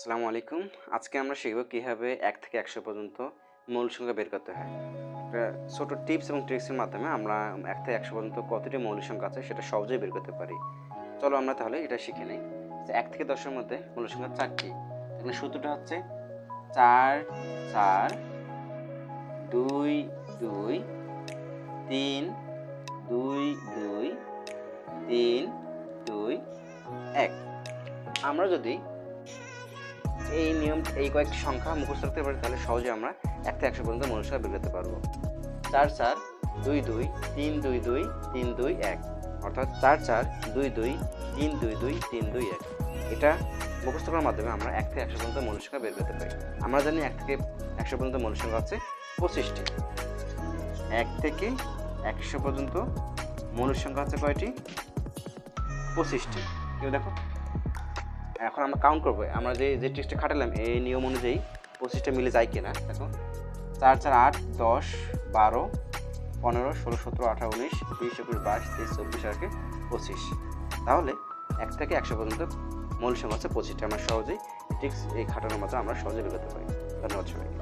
আসসালামু আলাইকুম। আজকে আমরা শিখব কীভাবে এক থেকে একশো পর্যন্ত মূল সংখ্যা বের করতে হয়। একটা ছোটো টিপস এবং ট্রিক্সের মাধ্যমে আমরা এক থেকে একশো পর্যন্ত কতটি মৌলিক সংখ্যা আছে সেটা সহজেই বের করতে পারি। চলো আমরা তাহলে এটা শিখে নিই। এক থেকে দশের মধ্যে মৌলিক সংখ্যা চারটি। এখানে সূত্রটা হচ্ছে চার চার, দুই দুই, তিন, দুই দুই, তিন, দুই, এক। আমরা যদি এই নিয়ম, এই কয়েকটি সংখ্যা মুখস্থ রাখতে পারি, তাহলে সহজে আমরা এক থেকে একশো পর্যন্ত মনুষ্য বের করতে পারব। চার চার দুই দুই তিন দুই দুই তিন দুই এক। অর্থাৎ চার চার দুই দুই তিন দুই দুই তিন দুই এক। এটা মুখস্থ করার মাধ্যমে আমরা এক থেকে একশো পর্যন্ত মনুষ্য বের করতে পারি। আমরা জানি এক থেকে একশো পর্যন্ত মনুষ্য আছে পঁচিশটি। এক থেকে একশো পর্যন্ত মনুষ্য সংখ্যা আছে কয়টি? পঁচিশটি। কেউ দেখো? এখন আমরা কাউন্ট করব, আমরা যে যে ট্রিক্সটা খাটালাম, এই নিয়ম অনুযায়ী পঁচিশটা মিলে যায় কিনা। এখন চার চার, আট, দশ, বারো, পনেরো, ষোলো, সতেরো, আঠারো, উনিশ, বিশ, একুশ, বাইশ, তেইশ, চব্বিশ আটকে পঁচিশ। তাহলে এক থেকে একশো পর্যন্ত মূল সংখ্যা পঁচিশটা। আমরা সহজেই ট্রিক্স এই খাটানোর মতো আমরা সহজে বেরোতে পারি। ধন্যবাদ সবাইকে।